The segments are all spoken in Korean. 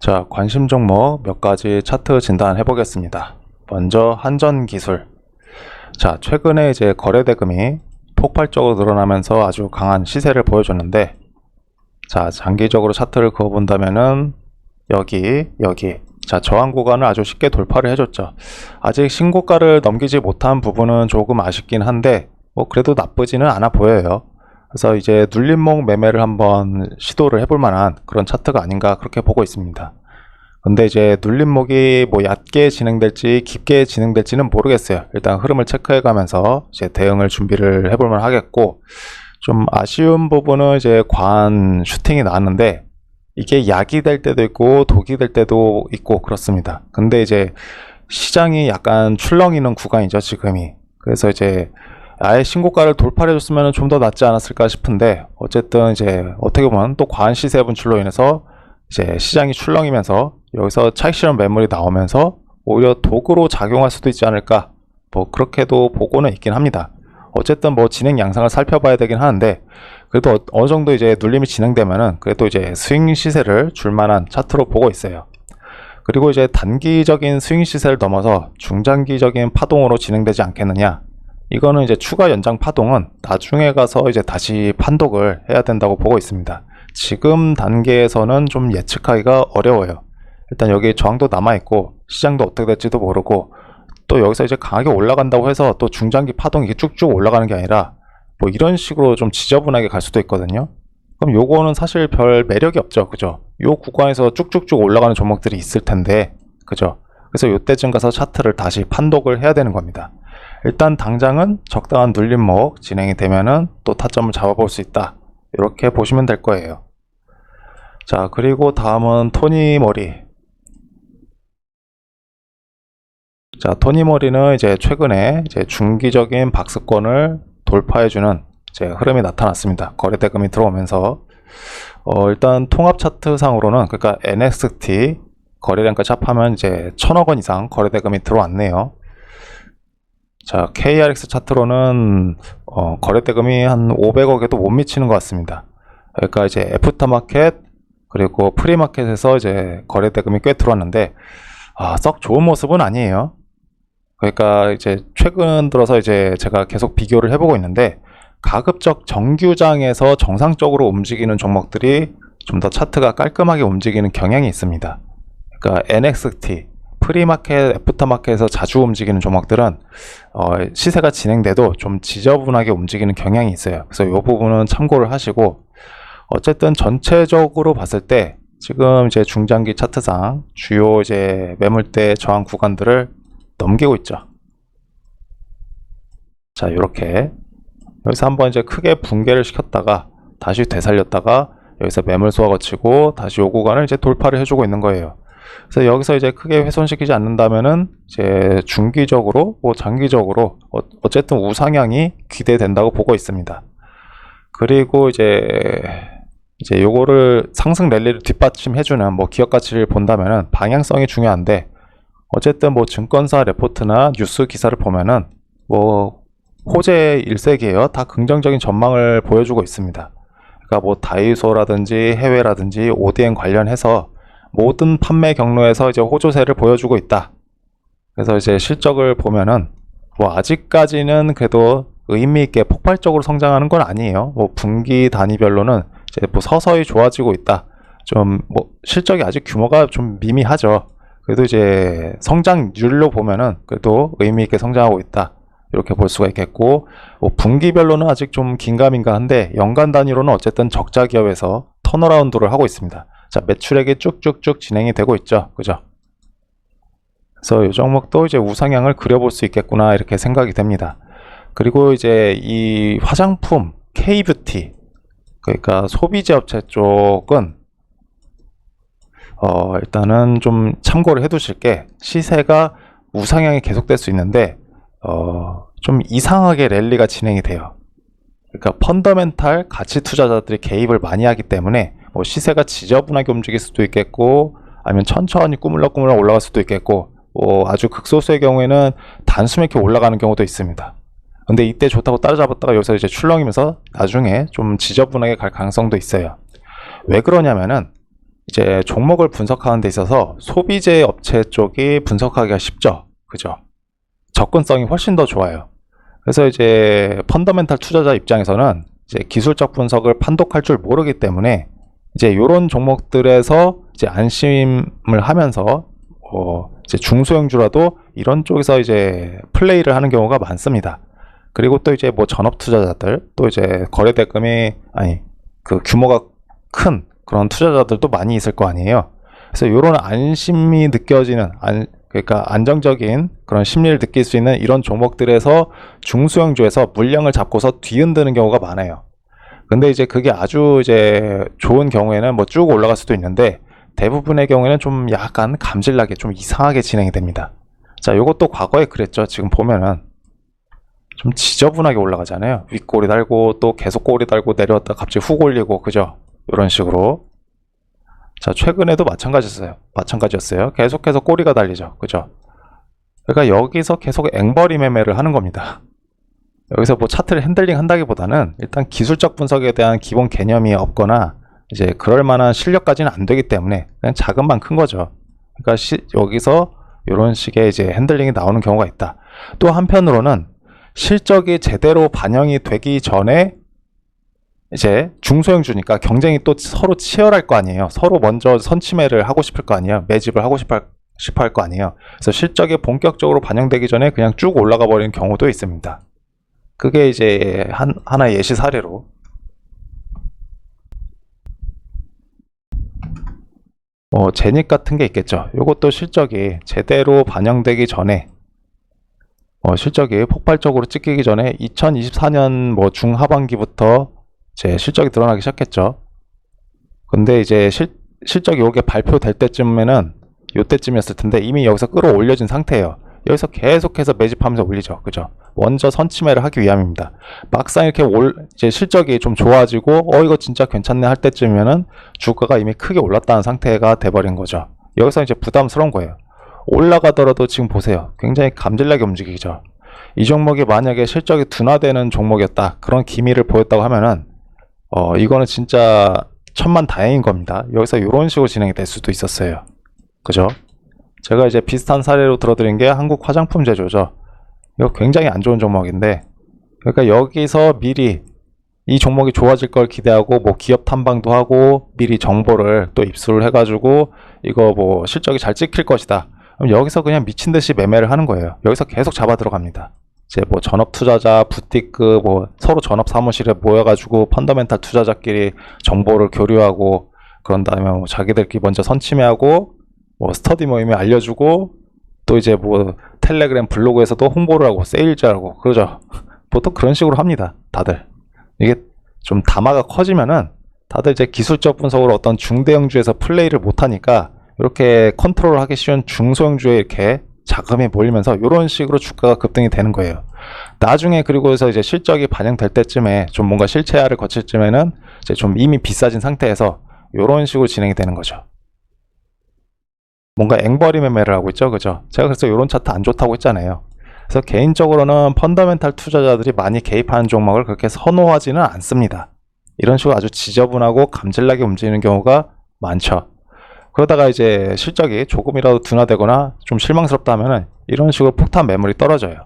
자, 관심 종목 몇 가지 차트 진단해 보겠습니다. 먼저 한전 기술. 자, 최근에 이제 거래 대금이 폭발적으로 늘어나면서 아주 강한 시세를 보여줬는데, 자, 장기적으로 차트를 그어 본다면은 여기, 여기. 자, 저항 구간을 아주 쉽게 돌파를 해 줬죠. 아직 신고가를 넘기지 못한 부분은 조금 아쉽긴 한데, 뭐 그래도 나쁘지는 않아 보여요. 그래서 이제 눌림목 매매를 한번 시도를 해볼 만한 그런 차트가 아닌가 그렇게 보고 있습니다. 근데 이제 눌림목이 뭐 얕게 진행될지 깊게 진행될지는 모르겠어요. 일단 흐름을 체크해 가면서 이제 대응을 준비를 해볼 만 하겠고 좀 아쉬운 부분은 이제 과한 슈팅이 나왔는데 이게 약이 될 때도 있고 독이 될 때도 있고 그렇습니다. 근데 이제 시장이 약간 출렁이는 구간이죠, 지금이. 그래서 이제 아예 신고가를 돌파해 줬으면 좀 더 낫지 않았을까 싶은데 어쨌든 이제 어떻게 보면 또 과한 시세 분출로 인해서 이제 시장이 출렁이면서 여기서 차익 실현 매물이 나오면서 오히려 독으로 작용할 수도 있지 않을까 뭐 그렇게도 보고는 있긴 합니다. 어쨌든 뭐 진행 양상을 살펴봐야 되긴 하는데 그래도 어- 어느 정도 이제 눌림이 진행되면은 그래도 이제 스윙 시세를 줄 만한 차트로 보고 있어요. 그리고 이제 단기적인 스윙 시세를 넘어서 중장기적인 파동으로 진행되지 않겠느냐. 이거는 이제 추가 연장 파동은 나중에 가서 이제 다시 판독을 해야 된다고 보고 있습니다. 지금 단계에서는 좀 예측하기가 어려워요. 일단 여기 저항도 남아있고 시장도 어떻게 될지도 모르고 또 여기서 이제 강하게 올라간다고 해서 또 중장기 파동이 쭉쭉 올라가는 게 아니라 뭐 이런 식으로 좀 지저분하게 갈 수도 있거든요. 그럼 요거는 사실 별 매력이 없죠. 그죠? 요 구간에서 쭉쭉쭉 올라가는 종목들이 있을 텐데, 그죠? 그래서 요때쯤 가서 차트를 다시 판독을 해야 되는 겁니다. 일단 당장은 적당한 눌림목 진행이 되면은 또 타점을 잡아볼 수 있다. 이렇게 보시면 될 거예요. 자, 그리고 다음은 토니 머리. 자, 토니 머리는 이제 최근에 이제 중기적인 박스권을 돌파해주는 이제 흐름이 나타났습니다. 거래 대금이 들어오면서 어, 일단 통합 차트 상으로는 그러니까 NXT 거래량까지 합하면 이제 천억 원 이상 거래 대금이 들어왔네요. 자, KRX 차트로는 어, 거래 대금이 한 500억에도 못 미치는 것 같습니다. 그러니까 이제 애프터마켓 그리고 프리마켓에서 이제 거래 대금이 꽤 들어왔는데 아, 썩 좋은 모습은 아니에요. 그러니까 이제 최근 들어서 이제 제가 계속 비교를 해보고 있는데 가급적 정규장에서 정상적으로 움직이는 종목들이 좀 더 차트가 깔끔하게 움직이는 경향이 있습니다. 그러니까 NXT, 프리마켓, 애프터마켓에서 자주 움직이는 종목들은 어, 시세가 진행돼도 좀 지저분하게 움직이는 경향이 있어요. 그래서 이 부분은 참고를 하시고 어쨌든 전체적으로 봤을 때 지금 이제 중장기 차트상 주요 이제 매물대 저항 구간들을 넘기고 있죠. 자, 이렇게 여기서 한번 이제 크게 붕괴를 시켰다가 다시 되살렸다가 여기서 매물 소화 거치고 다시 요 구간을 이제 돌파를 해주고 있는 거예요. 그래서 여기서 이제 크게 훼손시키지 않는다면은 이제 중기적으로 뭐 장기적으로 어, 어쨌든 우상향이 기대된다고 보고 있습니다. 그리고 이제 이제 요거를 상승 랠리를 뒷받침해주는 뭐 기업 가치를 본다면은 방향성이 중요한데 어쨌든 뭐 증권사 레포트나 뉴스 기사를 보면은 뭐 호재 일색이에요. 다 긍정적인 전망을 보여주고 있습니다. 그러니까 뭐 다이소라든지 해외라든지 ODM 관련해서 모든 판매 경로에서 이제 호조세를 보여주고 있다. 그래서 이제 실적을 보면은 뭐 아직까지는 그래도 의미 있게 폭발적으로 성장하는 건 아니에요. 뭐 분기 단위별로는 이제 뭐 서서히 좋아지고 있다. 좀 뭐 실적이 아직 규모가 좀 미미하죠. 그래도 이제 성장률로 보면은 그래도 의미 있게 성장하고 있다. 이렇게 볼 수가 있겠고 뭐 분기별로는 아직 좀 긴가민가한데 연간 단위로는 어쨌든 적자 기업에서 턴어라운드를 하고 있습니다. 자 매출액이 쭉쭉쭉 진행이 되고 있죠, 그죠? 그래서 이 종목도 이제 우상향을 그려볼 수 있겠구나 이렇게 생각이 됩니다. 그리고 이제 이 화장품 K뷰티 그러니까 소비재 업체 쪽은 어, 일단은 좀 참고를 해두실 게 시세가 우상향이 계속될 수 있는데 어, 좀 이상하게 랠리가 진행이 돼요. 그러니까 펀더멘탈 가치 투자자들이 개입을 많이 하기 때문에 뭐 시세가 지저분하게 움직일 수도 있겠고 아니면 천천히 꾸물럭꾸물럭 올라갈 수도 있겠고 뭐 아주 극소수의 경우에는 단숨에 이렇게 올라가는 경우도 있습니다. 근데 이때 좋다고 따라잡았다가 여기서 이제 출렁이면서 나중에 좀 지저분하게 갈 가능성도 있어요. 왜 그러냐면은 이제 종목을 분석하는 데 있어서 소비재 업체 쪽이 분석하기가 쉽죠. 그죠? 접근성이 훨씬 더 좋아요. 그래서 이제 펀더멘탈 투자자 입장에서는 이제 기술적 분석을 판독할 줄 모르기 때문에 이제 이런 종목들에서 이제 안심을 하면서 어 이제 중소형주라도 이런 쪽에서 이제 플레이를 하는 경우가 많습니다. 그리고 또 이제 뭐 전업 투자자들 또 이제 거래 대금이 아니 그 규모가 큰 그런 투자자들도 많이 있을 거 아니에요. 그래서 이런 안심이 느껴지는 안 그러니까 안정적인 그런 심리를 느낄 수 있는 이런 종목들에서 중소형주에서 물량을 잡고서 뒤흔드는 경우가 많아요. 근데 이제 그게 아주 이제 좋은 경우에는 뭐 쭉 올라갈 수도 있는데 대부분의 경우에는 좀 약간 감질나게 좀 이상하게 진행이 됩니다. 자, 요것도 과거에 그랬죠. 지금 보면은 좀 지저분하게 올라가잖아요. 윗꼬리 달고 또 계속 꼬리 달고 내려왔다 갑자기 훅 올리고 그죠? 이런 식으로. 자, 최근에도 마찬가지였어요. 마찬가지였어요. 계속해서 꼬리가 달리죠. 그죠? 그러니까 여기서 계속 앵벌이 매매를 하는 겁니다. 여기서 뭐 차트를 핸들링 한다기보다는 일단 기술적 분석에 대한 기본 개념이 없거나 이제 그럴 만한 실력까지는 안 되기 때문에 그냥 자금만 큰 거죠. 그러니까 시- 여기서 이런 식의 이제 핸들링이 나오는 경우가 있다. 또 한편으로는 실적이 제대로 반영이 되기 전에 이제 중소형주니까 경쟁이 또 서로 치열할 거 아니에요. 서로 먼저 선침해를 하고 싶을 거 아니에요. 매집을 하고 싶어 싶어 할 거 아니에요. 그래서 실적이 본격적으로 반영되기 전에 그냥 쭉 올라가 버리는 경우도 있습니다. 그게 이제 한, 하나의 예시 사례로. 어, 제닉 같은 게 있겠죠. 이것도 실적이 제대로 반영되기 전에, 어, 실적이 폭발적으로 찍히기 전에 2024년 뭐 중하반기부터 이제 실적이 드러나기 시작했죠. 근데 이제 실, 실적이 요게 발표될 때쯤에는 요때쯤이었을 텐데 이미 여기서 끌어올려진 상태예요. 여기서 계속해서 매집하면서 올리죠. 그죠? 먼저 선침해를 하기 위함입니다. 막상 이렇게 올, 이제 실적이 좀 좋아지고, 어, 이거 진짜 괜찮네 할 때쯤이면은 주가가 이미 크게 올랐다는 상태가 돼버린 거죠. 여기서 이제 부담스러운 거예요. 올라가더라도 지금 보세요. 굉장히 감질나게 움직이죠. 이 종목이 만약에 실적이 둔화되는 종목이었다. 그런 기미를 보였다고 하면은, 어, 이거는 진짜 천만 다행인 겁니다. 여기서 이런 식으로 진행이 될 수도 있었어요. 그죠? 제가 이제 비슷한 사례로 들어드린 게 한국 화장품 제조죠. 이거 굉장히 안 좋은 종목인데, 그러니까 여기서 미리 이 종목이 좋아질 걸 기대하고 뭐 기업 탐방도 하고 미리 정보를 또 입수를 해가지고 이거 뭐 실적이 잘 찍힐 것이다. 그럼 여기서 그냥 미친 듯이 매매를 하는 거예요. 여기서 계속 잡아 들어갑니다. 이제 뭐 전업 투자자, 부티크 뭐 서로 전업 사무실에 모여가지고 펀더멘탈 투자자끼리 정보를 교류하고 그런 다음에 뭐 자기들끼리 먼저 선침해하고 뭐 스터디 모임에 알려주고 또 이제 뭐 텔레그램 블로그에서도 홍보를 하고 세일즈하고 그러죠. 보통 그런 식으로 합니다. 다들 이게 좀 담화가 커지면은 다들 이제 기술적 분석으로 어떤 중대형주에서 플레이를 못하니까 이렇게 컨트롤하기 쉬운 중소형주에 이렇게 자금이 몰리면서 이런 식으로 주가가 급등이 되는 거예요. 나중에 그리고서 이제 실적이 반영될 때쯤에 좀 뭔가 실체화를 거칠 쯤에는 이제 좀 이미 비싸진 상태에서 이런 식으로 진행이 되는 거죠. 뭔가 앵벌이 매매를 하고 있죠, 그죠? 제가 그래서 이런 차트 안 좋다고 했잖아요. 그래서 개인적으로는 펀더멘탈 투자자들이 많이 개입하는 종목을 그렇게 선호하지는 않습니다. 이런 식으로 아주 지저분하고 감질나게 움직이는 경우가 많죠. 그러다가 이제 실적이 조금이라도 둔화되거나 좀 실망스럽다 하면은 이런 식으로 폭탄 매물이 떨어져요.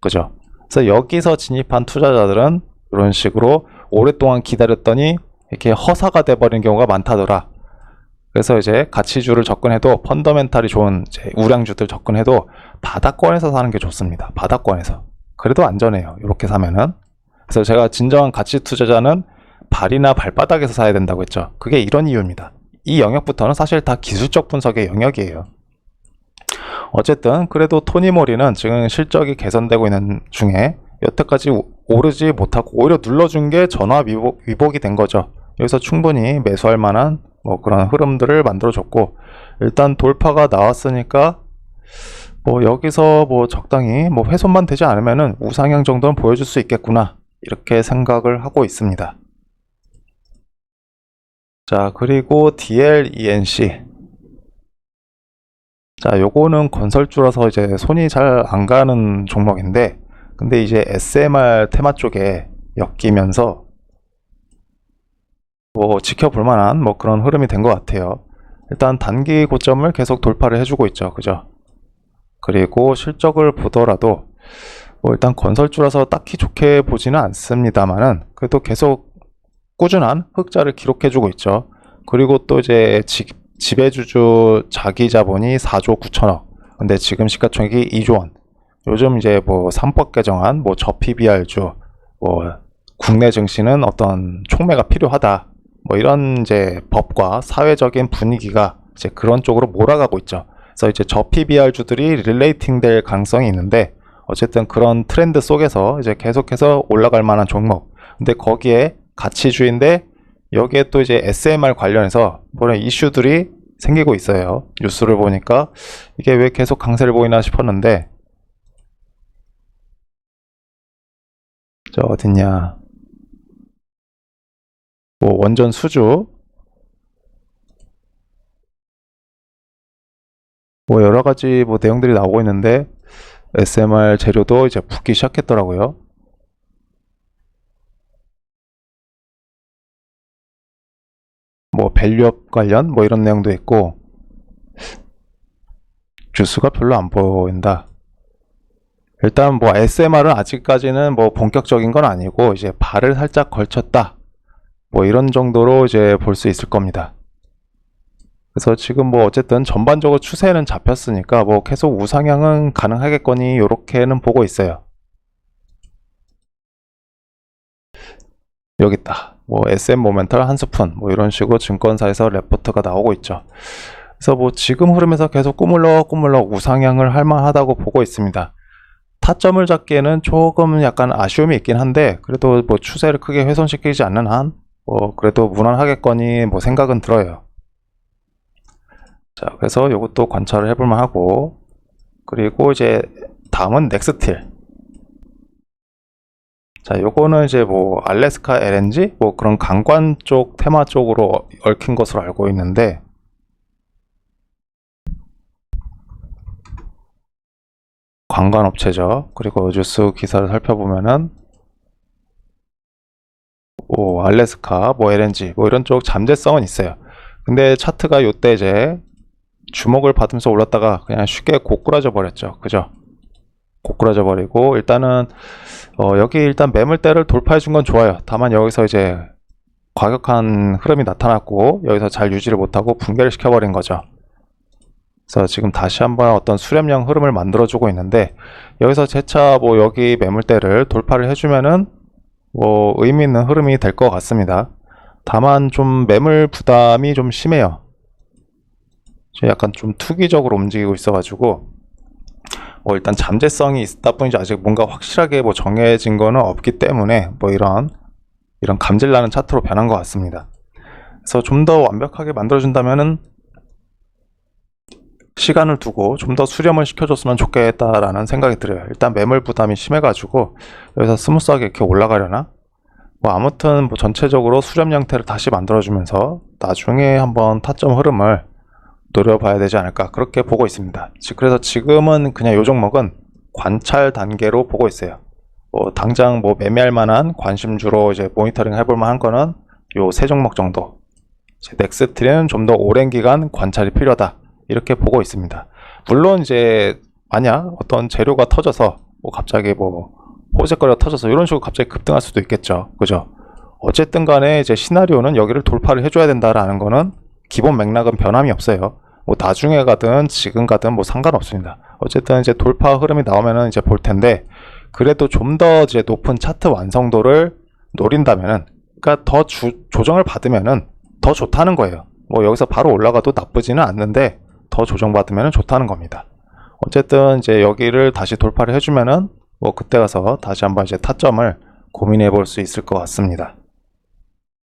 그죠? 그래서 여기서 진입한 투자자들은 이런 식으로 오랫동안 기다렸더니 이렇게 허사가 돼버린 경우가 많다더라. 그래서 이제 가치주를 접근해도 펀더멘탈이 좋은 우량주들 접근해도 바닥권에서 사는 게 좋습니다. 바닥권에서. 그래도 안전해요. 이렇게 사면은. 그래서 제가 진정한 가치 투자자는 발이나 발바닥에서 사야 된다고 했죠. 그게 이런 이유입니다. 이 영역부터는 사실 다 기술적 분석의 영역이에요. 어쨌든 그래도 토니모리는 지금 실적이 개선되고 있는 중에 여태까지 오- 오르지 못하고 오히려 눌러준 게 전화 위복, 위복이 된 거죠. 여기서 충분히 매수할 만한 뭐 그런 흐름들을 만들어줬고 일단 돌파가 나왔으니까 뭐 여기서 뭐 적당히 뭐 훼손만 되지 않으면은 우상향 정도는 보여줄 수 있겠구나 이렇게 생각을 하고 있습니다. 자 그리고 DLENC 자 요거는 건설주라서 이제 손이 잘 안 가는 종목인데 근데 이제 SMR 테마 쪽에 엮이면서 뭐 지켜볼 만한 뭐 그런 흐름이 된 것 같아요. 일단 단기 고점을 계속 돌파를 해주고 있죠. 그죠? 그리고 실적을 보더라도 뭐 일단 건설주라서 딱히 좋게 보지는 않습니다만은 그래도 계속 꾸준한 흑자를 기록해주고 있죠. 그리고 또 이제 지, 지배주주 자기 자본이 4조 9천억. 근데 지금 시가총액이 2조 원. 요즘 이제 뭐 삼법 개정안, 뭐 저PBR주, 뭐 국내 증시는 어떤 촉매가 필요하다. 뭐 이런 이제 법과 사회적인 분위기가 이제 그런 쪽으로 몰아가고 있죠. 그래서 이제 저PBR주들이 릴레이팅 될 가능성이 있는데 어쨌든 그런 트렌드 속에서 이제 계속해서 올라갈 만한 종목. 근데 거기에 가치주인데 여기에 또 이제 SMR 관련해서 그런 이슈들이 생기고 있어요. 뉴스를 보니까 이게 왜 계속 강세를 보이나 싶었는데 저 어딨냐 뭐 원전 수주 뭐 여러 가지 뭐 내용들이 나오고 있는데 SMR 재료도 이제 붙기 시작했더라고요. 뭐 밸류업 관련 뭐 이런 내용도 있고 주스가 별로 안 보인다. 일단 뭐 SMR은 아직까지는 뭐 본격적인 건 아니고 이제 발을 살짝 걸쳤다. 뭐 이런 정도로 이제 볼 수 있을 겁니다. 그래서 지금 뭐 어쨌든 전반적으로 추세는 잡혔으니까 뭐 계속 우상향은 가능하겠거니 이렇게는 보고 있어요. 여기 있다. 뭐 SM 모멘탈 한 스푼 뭐 이런 식으로 증권사에서 레포트가 나오고 있죠. 그래서 뭐 지금 흐름에서 계속 꾸물럭 꾸물럭 우상향을 할 만하다고 보고 있습니다. 타점을 잡기에는 조금 약간 아쉬움이 있긴 한데 그래도 뭐 추세를 크게 훼손시키지 않는 한 뭐 그래도 무난하겠거니 뭐 생각은 들어요. 자 그래서 이것도 관찰을 해볼 만 하고 그리고 이제 다음은 넥스틸 자, 요거는 이제 뭐 알래스카 LNG 뭐 그런 강관 쪽 테마 쪽으로 얽힌 것으로 알고 있는데 관관 업체죠. 그리고 뉴스 기사를 살펴보면은 뭐 알래스카, 뭐 LNG 뭐 이런 쪽 잠재성은 있어요. 근데 차트가 요때 이제 주목을 받으면서 올랐다가 그냥 쉽게 고꾸라져 버렸죠. 그죠? 고꾸라져 버리고 일단은 어, 여기 일단 매물대를 돌파해 준 건 좋아요. 다만 여기서 이제 과격한 흐름이 나타났고 여기서 잘 유지를 못하고 붕괴를 시켜버린 거죠. 그래서 지금 다시 한번 어떤 수렴형 흐름을 만들어주고 있는데 여기서 재차 뭐 여기 매물대를 돌파를 해주면은 뭐 의미 있는 흐름이 될 것 같습니다. 다만 좀 매물 부담이 좀 심해요. 약간 좀 투기적으로 움직이고 있어가지고 뭐 일단 잠재성이 있다 뿐이지 아직 뭔가 확실하게 뭐 정해진 거는 없기 때문에 뭐 이런 이런 감질나는 차트로 변한 것 같습니다. 그래서 좀 더 완벽하게 만들어준다면은 시간을 두고 좀 더 수렴을 시켜줬으면 좋겠다라는 생각이 들어요. 일단 매물 부담이 심해가지고 여기서 스무스하게 이렇게 올라가려나? 뭐 아무튼 뭐 전체적으로 수렴 형태를 다시 만들어주면서 나중에 한번 타점 흐름을 노려봐야 되지 않을까 그렇게 보고 있습니다. 지- 그래서 지금은 그냥 이 종목은 관찰 단계로 보고 있어요. 뭐 당장 뭐 매매할 만한 관심주로 이제 모니터링 해볼 만한 거는 요 세 종목 정도. 이제 넥스트리는 좀 더 오랜 기간 관찰이 필요하다 이렇게 보고 있습니다. 물론 이제 만약 어떤 재료가 터져서 뭐 갑자기 뭐 호재거리가 터져서 이런 식으로 갑자기 급등할 수도 있겠죠. 그죠? 어쨌든 간에 이제 시나리오는 여기를 돌파를 해줘야 된다라는 거는 기본 맥락은 변함이 없어요. 뭐 나중에 가든 지금 가든 뭐 상관없습니다. 어쨌든 이제 돌파 흐름이 나오면은 이제 볼 텐데 그래도 좀 더 이제 높은 차트 완성도를 노린다면은 그러니까 더 주- 조정을 받으면은 더 좋다는 거예요. 뭐 여기서 바로 올라가도 나쁘지는 않는데 더 조정받으면 좋다는 겁니다. 어쨌든 이제 여기를 다시 돌파를 해주면은 뭐 그때 가서 다시 한번 이제 타점을 고민해 볼 수 있을 것 같습니다.